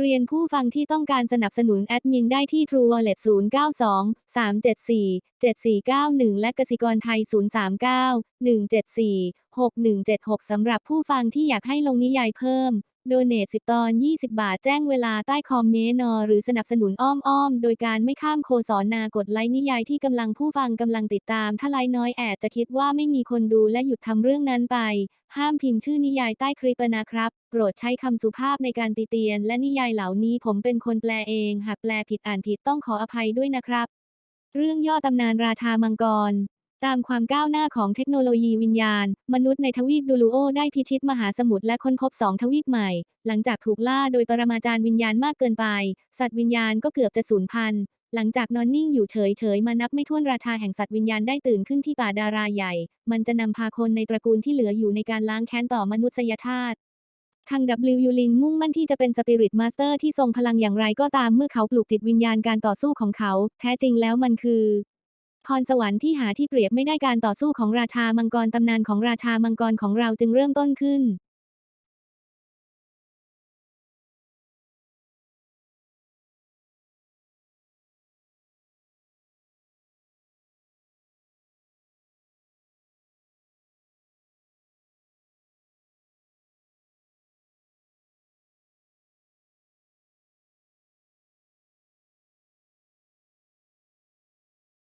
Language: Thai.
เรียนผู้ฟังที่ต้องการสนับสนุนแอดมินได้ที่ True Wallet 092 374 7491 และกสิกรไทย 039 174 6176 สำหรับผู้ฟังที่อยากให้ลงนิยายเพิ่ม โดเนท10 ตอน 20 บาท แจ้งเวลาใต้คอมเมนต์นอหรือสนับสนุนอ้อมๆโดยการไม่ข้ามโคสอนนากดไลค์นิยายที่กำลังผู้ฟังกำลังติดตาม ถ้าไลค์น้อยแอดจะคิดว่าไม่มีคนดูและหยุดทำเรื่องนั้นไป ห้ามพิมพ์ชื่อนิยายใต้คลิปนะครับ โปรดใช้คำสุภาพในการติเตียน และนิยายเหล่านี้ผมเป็นคนแปลเอง หากแปลผิดอ่านผิดต้องขออภัยด้วยนะครับ เรื่องย่อตำนานราชามังกร ตามความก้าวหน้าของเทคโนโลยีวิญญาณ มนุษย์ในทวีปดูลูโอได้พิชิตมหาสมุทรและค้นพบสองทวีปใหม่ หลังจากถูกล่าโดยปรมาจารย์วิญญาณมากเกินไป สัตว์วิญญาณก็เกือบจะสูญพันธุ์ หลังจากนอนนิ่งอยู่เฉยๆ มานับไม่ถ้วนราชาแห่งสัตว์วิญญาณได้ตื่นขึ้นที่ป่าดาราใหญ่ มันจะนำพาคนในตระกูลที่เหลืออยู่ในการล้างแค้นต่อมนุษยชาติทาง W ยูลินมุ่งมั่นที่จะเป็นสปิริตมาสเตอร์ที่ทรงพลังอย่างไรก็ตามเมื่อเขาปลูกจิตวิญญาณการต่อสู้ของเขา แท้จริงแล้วมันคือ พรสวรรค์ที่หาที่เปรียบไม่ได้การต่อสู้ของราชามังกรตำนานของราชามังกรของเราจึงเริ่มต้นขึ้น